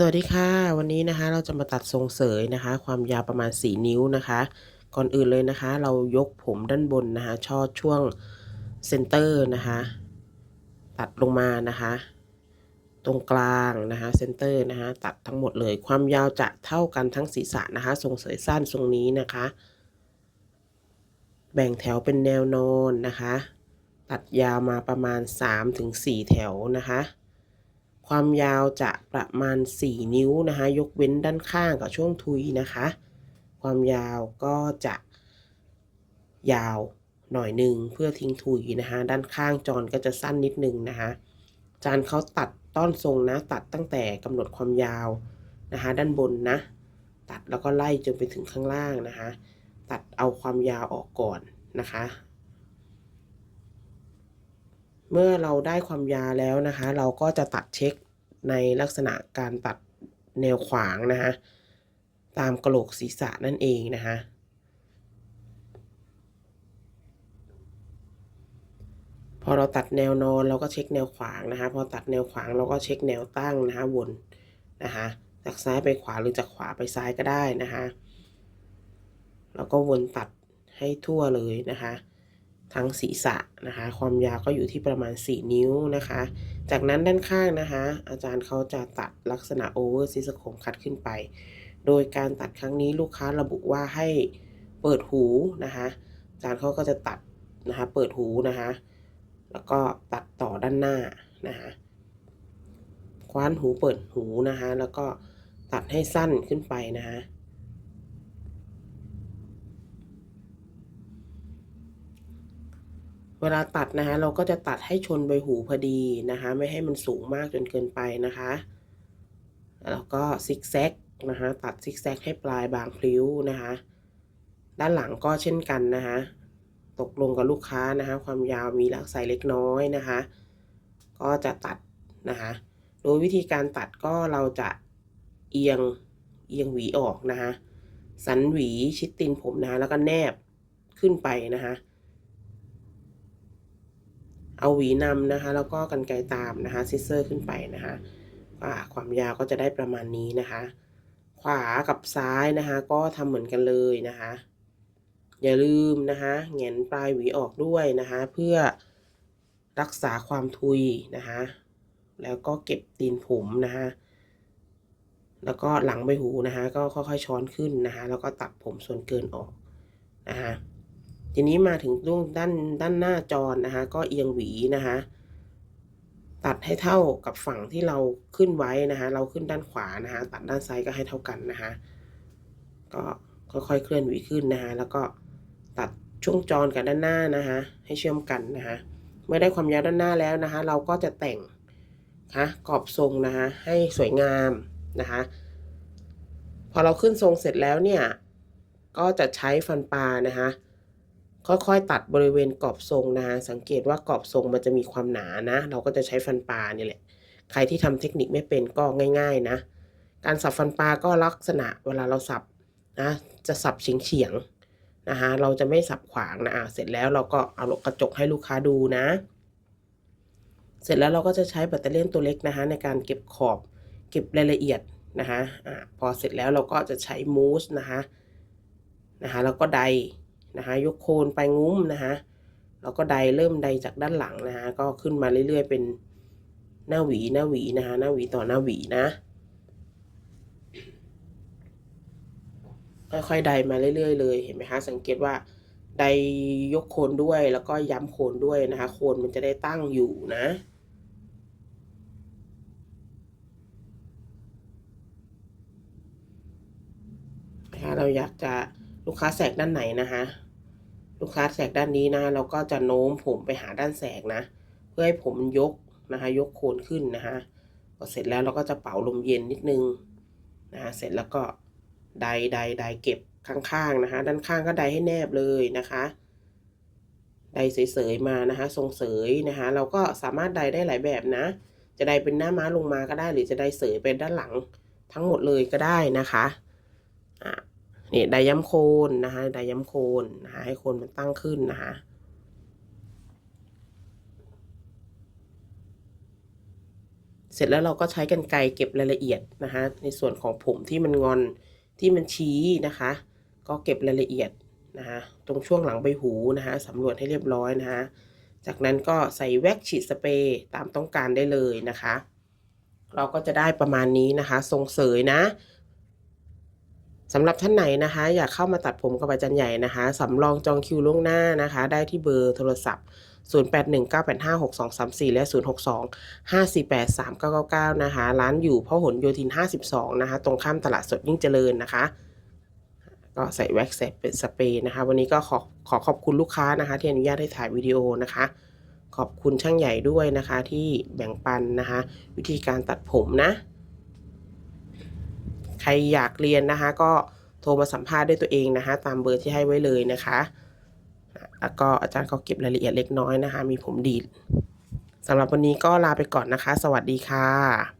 สวัสดีค่ะ วันนี้นะคะเราจะมาตัดทรงเสยนะคะ ความยาวประมาณ 4 นิ้วนะคะ ก่อนอื่นเลยนะคะ เรายกผมด้านบนนะคะ ช่อช่วงเซนเตอร์นะคะ ตัดลงมานะคะ ตรงกลางนะคะเซนเตอร์นะคะ ตัดทั้งหมดเลย ความยาวจะเท่ากันทั้งศีรษะนะคะ ทรงเสยสั้นทรงนี้นะคะ แบ่งแถวเป็นแนวนอนนะคะ ตัดยาวมาประมาณ 3-4 แถวนะคะ ความยาวจะประมาณ 4 นิ้วนะคะ ยกเว้นด้านข้างกับช่วงทุยนะคะ ความยาวก็จะยาวหน่อยหนึ่งเพื่อทิ้งทุยนะคะ ด้านข้างจรก็จะสั้นนิดนึงนะคะจานเขาตัดต้อนทรงนะ ตัดตั้งแต่กำหนดความยาวนะคะ ด้านบนนะ ตัดแล้วก็ไล่จนไปถึงข้างล่างนะคะ ตัดเอาความยาวออกก่อนนะคะ เมื่อเราได้ความยาวแล้วนะคะ เราก็จะตัดเช็คในลักษณะการตัดแนวขวางนะคะตามกระโหลกศีรษะนั่นเองนะคะพอเราตัดแนวนอนเราก็เช็คแนวขวางนะคะพอตัดแนวขวางเราก็เช็คแนวตั้งนะคะวนนะคะจากซ้ายไปขวาหรือจากขวาไปซ้ายก็ได้นะคะแล้วก็วนตัดให้ทั่วเลยนะคะ ทั้งศีรษะนะคะ ความยาวก็อยู่ที่ประมาณ 4 นิ้วนะคะ จากนั้นด้านข้างนะคะ อาจารย์เขาจะตัดลักษณะโอเวอร์ซิสโคมคัดขึ้นไป โดยการตัดครั้งนี้ลูกค้าระบุว่าให้เปิดหูนะคะ อาจารย์เขาก็จะตัดนะคะ เปิดหูนะคะ แล้วก็ตัดต่อด้านหน้านะคะคว้านหูเปิดหูนะคะ แล้วก็ตัดให้สั้นขึ้นไปนะคะ เวลาตัดนะคะ เราก็จะตัดให้ชนใบหูพอดีนะคะ ไม่ให้มันสูงมากจนเกินไปนะคะแล้วก็ซิกแซกนะคะตัดซิกแซกให้ปลายบางพลิ้วนะคะ ด้านหลังก็เช่นกันนะคะ ตกลงกับลูกค้านะคะ ความยาวมีหลักใส่เล็กน้อยนะคะ ก็จะตัดนะคะ โดยวิธีการตัดก็เราจะเอียงเอียงหวีออกนะคะ สันหวีชิดตีนผมนะคะแล้วก็แนบขึ้นไปนะคะ เอาหวีนำนะคะ แล้วก็กันไกรตามนะคะซิเซอร์ขึ้นไปนะคะความยาวก็จะได้ประมาณนี้นะคะ ขวากับซ้ายนะคะ ก็ทำเหมือนกันเลยนะคะ อย่าลืมนะคะเงนปลายหวีออกด้วยนะคะ เพื่อรักษาความทุยนะคะ แล้วก็เก็บตีนผมนะคะ แล้วก็หลังใบหูนะคะ ก็ค่อยๆช้อนขึ้นนะคะ แล้วก็ตัดผมส่วนเกินออกนะคะ ทีนี้มาถึงตรงด้านด้านหน้าจรนะคะ ก็เอียงหวีนะคะ ตัดให้เท่ากับฝั่งที่เราขึ้นไว้นะคะ เราขึ้นด้านขวานะคะ ตัดด้านซ้ายก็ให้เท่ากันนะคะ ก็ค่อยๆเคลื่อนหวีขึ้นนะคะ แล้วก็ตัดช่วงจรกับด้านหน้านะคะ ให้เชื่อมกันนะคะ เมื่อได้ความยาวด้านหน้าแล้วนะคะ เราก็จะแต่งนะกรอบทรงนะคะ ให้สวยงามนะคะ พอเราขึ้นทรงเสร็จแล้วเนี่ย ก็จะใช้ฟันปลานะคะ ค่อยๆ ตัดบริเวณกรอบทรงนะคะสังเกตว่ากรอบทรงมันจะมีความหนานะ เราก็จะใช้ฟันปลานี่แหละ ใครที่ทำเทคนิคไม่เป็นก็ง่าย ๆนะ การสับฟันปลาก็ลักษณะเวลาเราสับนะจะสับเฉียงๆนะคะเราจะไม่สับขวางนะอะเสร็จแล้วเราก็เอากระจกให้ลูกค้าดูนะ เสร็จแล้วเราก็จะใช้แบตเตอรี่ตัวเล็กนะคะ ในการเก็บขอบเก็บรายละเอียดนะคะอะพอเสร็จแล้วเราก็จะใช้มูสนะคะนะคะแล้วก็ได นะคะ ยกโคนไปงุ้มนะคะแล้วก็ไดเริ่มไดจากด้านหลังนะคะ ก็ขึ้นมาเรื่อยๆ เป็นหน้าหวีหน้าหวีนะคะ หน้าหวีต่อหน้าหวีนะ ค่อยๆไดมาเรื่อยๆ เลยเห็นไหมคะ สังเกตว่าไดยกโคนด้วยแล้วก็ย้ำโคนด้วยนะคะ โคนมันจะได้ตั้งอยู่นะนะคะเราอยากจะลูกค้าแสกด้านไหนนะคะ ลูกค้าแสกด้านนี้นะเราก็จะโน้มผมไปหาด้านแสกนะ เพื่อให้ผมมันยกนะคะยกโคนขึ้นนะคะพอเสร็จแล้วเราก็จะเป่าลมเย็นนิดนึงนะคะเสร็จแล้วก็ไดไดไดเก็บข้างๆนะคะ ด้านข้างก็ไดให้แนบเลยนะคะไดเสยๆมานะคะ ทรงเสยนะคะ เราก็สามารถไดได้หลายแบบนะ จะไดเป็นหน้าม้าลงมาก็ได้ หรือจะไดเสยเป็นด้านหลังทั้งหมดเลยก็ได้นะคะอะ นี่ไดย้ำโคนนะคะไดย้ำโคนนะคะให้โคนมันตั้งขึ้นนะคะเสร็จแล้วเราก็ใช้กรรไกรเก็บรายละเอียดนะคะในส่วนของผมที่มันงอนที่มันชี้นะคะ ก็เก็บรายละเอียดนะคะตรงช่วงหลังใบหูนะคะสำรวจให้เรียบร้อยนะคะจากนั้นก็ใส่แว็กฉีดสเปรย์ตามต้องการได้เลยนะคะ เราก็จะได้ประมาณนี้นะคะ ทรงเสยนะ สำหรับท่านไหนนะคะ อยากเข้ามาตัดผมกับอาจารย์ใหญ่นะคะสำรองจองคิวล่วงหน้านะคะ ได้ที่เบอร์โทรศัพท์ 0819856234 และ 062-548-3999 นะคะ ร้านอยู่พหลโยธิน 52 นะคะ ตรงข้ามตลาดสดยิ่งเจริญนะคะ ก็ใส่แว็กซ์ใส่เป็นสเปรย์นะคะ วันนี้ก็ขอขอขอบคุณลูกค้านะคะ ที่อนุญาตให้ถ่ายวิดีโอนะคะ ขอบคุณช่างใหญ่ด้วยนะคะที่แบ่งปันนะคะ วิธีการตัดผมนะ รอยากเรียนนะคะ ก็โทรมาสัมภาษณ์ด้วยตัวเองนะคะ ตามเบอร์ที่ให้ไว้เลยนะคะแล้วก็อาจารย์เขาเก็บรายละเอียดเล็กน้อยนะคะ มีผมดีดสำหรับวันนี้ก็ลาไปก่อนนะคะ สวัสดีค่ะ